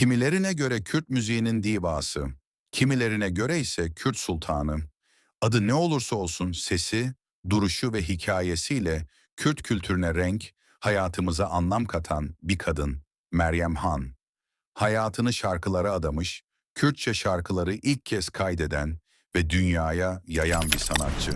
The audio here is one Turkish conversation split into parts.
Kimilerine göre Kürt müziğinin divası, kimilerine göre ise Kürt sultanı. Adı ne olursa olsun sesi, duruşu ve hikayesiyle Kürt kültürüne renk, hayatımıza anlam katan bir kadın, Meryem Han. Hayatını şarkılara adamış, Kürtçe şarkıları ilk kez kaydeden ve dünyaya yayan bir sanatçı.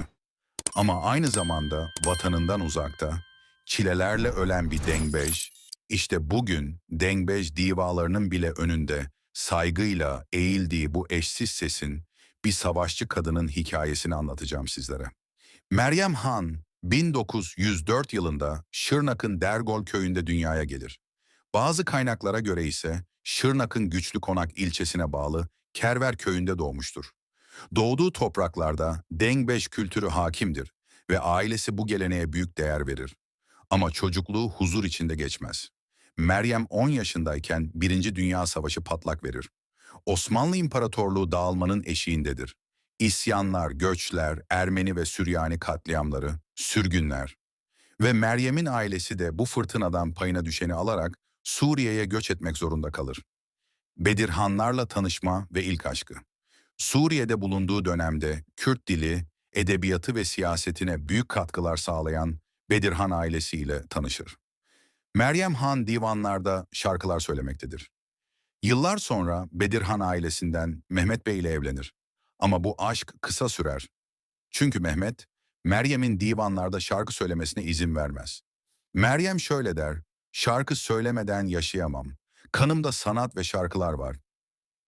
Ama aynı zamanda vatanından uzakta, çilelerle ölen bir dengbej, işte bugün dengbej divalarının bile önünde saygıyla eğildiği bu eşsiz sesin bir savaşçı kadının hikayesini anlatacağım sizlere. Meryem Han 1904 yılında Şırnak'ın Dergol köyünde dünyaya gelir. Bazı kaynaklara göre ise Şırnak'ın Güçlü Konak ilçesine bağlı Kerver köyünde doğmuştur. Doğduğu topraklarda Dengbeş kültürü hakimdir ve ailesi bu geleneğe büyük değer verir. Ama çocukluğu huzur içinde geçmez. Meryem 10 yaşındayken Birinci Dünya Savaşı patlak verir. Osmanlı İmparatorluğu dağılmanın eşiğindedir. İsyanlar, göçler, Ermeni ve Süryani katliamları, sürgünler. Ve Meryem'in ailesi de bu fırtınadan payına düşeni alarak Suriye'ye göç etmek zorunda kalır. Bedirhanlarla tanışma ve ilk aşkı. Suriye'de bulunduğu dönemde Kürt dili, edebiyatı ve siyasetine büyük katkılar sağlayan Bedirhan ailesiyle tanışır. Meryem Han divanlarda şarkılar söylemektedir. Yıllar sonra Bedirhan ailesinden Mehmet Bey ile evlenir. Ama bu aşk kısa sürer. Çünkü Mehmet, Meryem'in divanlarda şarkı söylemesine izin vermez. Meryem şöyle der, şarkı söylemeden yaşayamam. Kanımda sanat ve şarkılar var.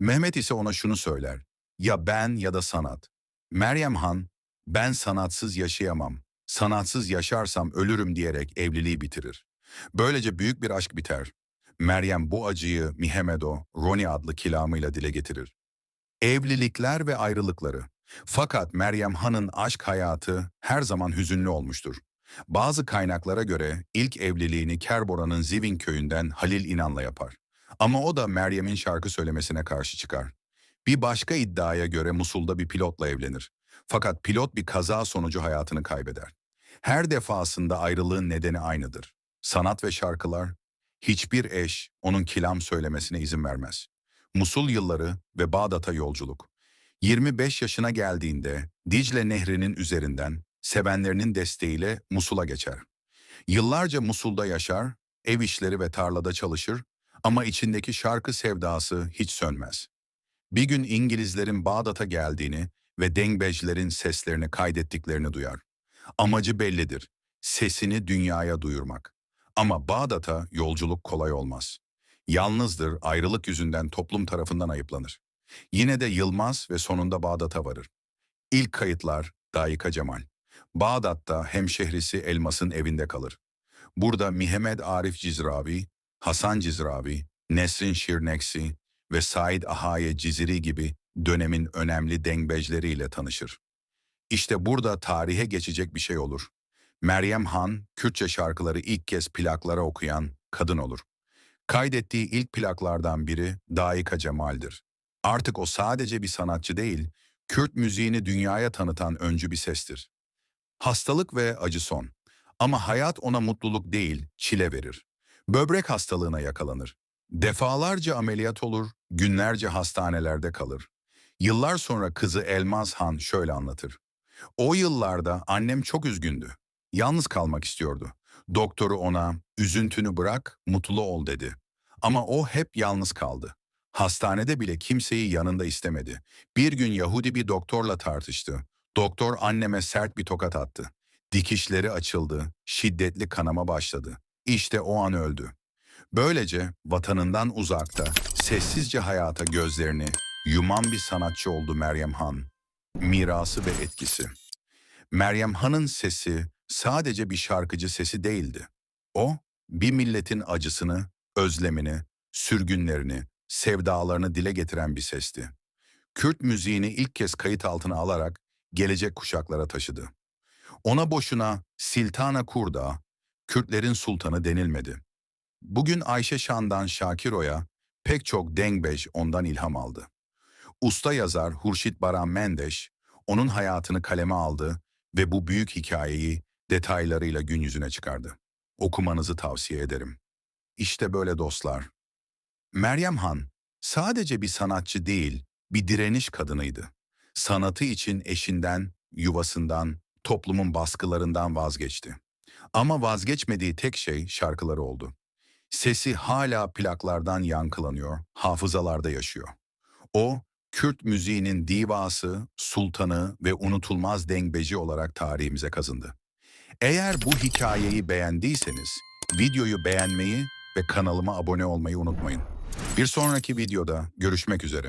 Mehmet ise ona şunu söyler, ya ben ya da sanat. Meryem Han, ben sanatsız yaşayamam, sanatsız yaşarsam ölürüm diyerek evliliği bitirir. Böylece büyük bir aşk biter. Meryem bu acıyı Mihemedo, Roni adlı kilamıyla dile getirir. Evlilikler ve ayrılıkları. Fakat Meryem Han'ın aşk hayatı her zaman hüzünlü olmuştur. Bazı kaynaklara göre ilk evliliğini Kerbora'nın Zivin köyünden Halil İnan'la yapar. Ama o da Meryem'in şarkı söylemesine karşı çıkar. Bir başka iddiaya göre Musul'da bir pilotla evlenir. Fakat pilot bir kaza sonucu hayatını kaybeder. Her defasında ayrılığın nedeni aynıdır. Sanat ve şarkılar, hiçbir eş onun kilam söylemesine izin vermez. Musul yılları ve Bağdat'a yolculuk. 25 yaşına geldiğinde Dicle Nehri'nin üzerinden sevenlerinin desteğiyle Musul'a geçer. Yıllarca Musul'da yaşar, ev işleri ve tarlada çalışır ama içindeki şarkı sevdası hiç sönmez. Bir gün İngilizlerin Bağdat'a geldiğini ve Dengbejlerin seslerini kaydettiklerini duyar. Amacı bellidir, sesini dünyaya duyurmak. Ama Bağdat'a yolculuk kolay olmaz. Yalnızdır, ayrılık yüzünden toplum tarafından ayıplanır. Yine de Yılmaz ve sonunda Bağdat'a varır. İlk kayıtlar Dayıka Cemal. Bağdat'ta hemşehrisi Elmas'ın evinde kalır. Burada Mihemed Arif Cizravi, Hasan Cizravi, Nesrin Şirneksi ve Said Ahaye Ciziri gibi dönemin önemli dengbejleriyle tanışır. İşte burada tarihe geçecek bir şey olur. Meryem Han, Kürtçe şarkıları ilk kez plaklara okuyan kadın olur. Kaydettiği ilk plaklardan biri Daika Cemal'dir. Artık o sadece bir sanatçı değil, Kürt müziğini dünyaya tanıtan öncü bir sestir. Hastalık ve acı son. Ama hayat ona mutluluk değil, çile verir. Böbrek hastalığına yakalanır. Defalarca ameliyat olur, günlerce hastanelerde kalır. Yıllar sonra kızı Elmaz Han şöyle anlatır. O yıllarda annem çok üzgündü. Yalnız kalmak istiyordu. Doktoru ona üzüntünü bırak, mutlu ol dedi. Ama o hep yalnız kaldı. Hastanede bile kimseyi yanında istemedi. Bir gün Yahudi bir doktorla tartıştı. Doktor anneme sert bir tokat attı. Dikişleri açıldı, şiddetli kanama başladı. İşte o an öldü. Böylece vatanından uzakta, sessizce hayata gözlerini yuman bir sanatçı oldu Meryem Han. Mirası ve etkisi. Meryem Han'ın sesi sadece bir şarkıcı sesi değildi. O, bir milletin acısını, özlemini, sürgünlerini, sevdalarını dile getiren bir sesti. Kürt müziğini ilk kez kayıt altına alarak gelecek kuşaklara taşıdı. Ona boşuna Siltana Kurda, Kürtlerin sultanı denilmedi. Bugün Ayşe Şan'dan Şakiro'ya pek çok dengbeş ondan ilham aldı. Usta yazar Hurşit Baran Mendeş, onun hayatını kaleme aldı ve bu büyük hikayeyi detaylarıyla gün yüzüne çıkardı. Okumanızı tavsiye ederim. İşte böyle dostlar. Meryem Han, sadece bir sanatçı değil, bir direniş kadınıydı. Sanatı için eşinden, yuvasından, toplumun baskılarından vazgeçti. Ama vazgeçmediği tek şey şarkıları oldu. Sesi hala plaklardan yankılanıyor, hafızalarda yaşıyor. O, Kürt müziğinin divası, sultanı ve unutulmaz dengbeci olarak tarihimize kazındı. Eğer bu hikayeyi beğendiyseniz, videoyu beğenmeyi ve kanalıma abone olmayı unutmayın. Bir sonraki videoda görüşmek üzere.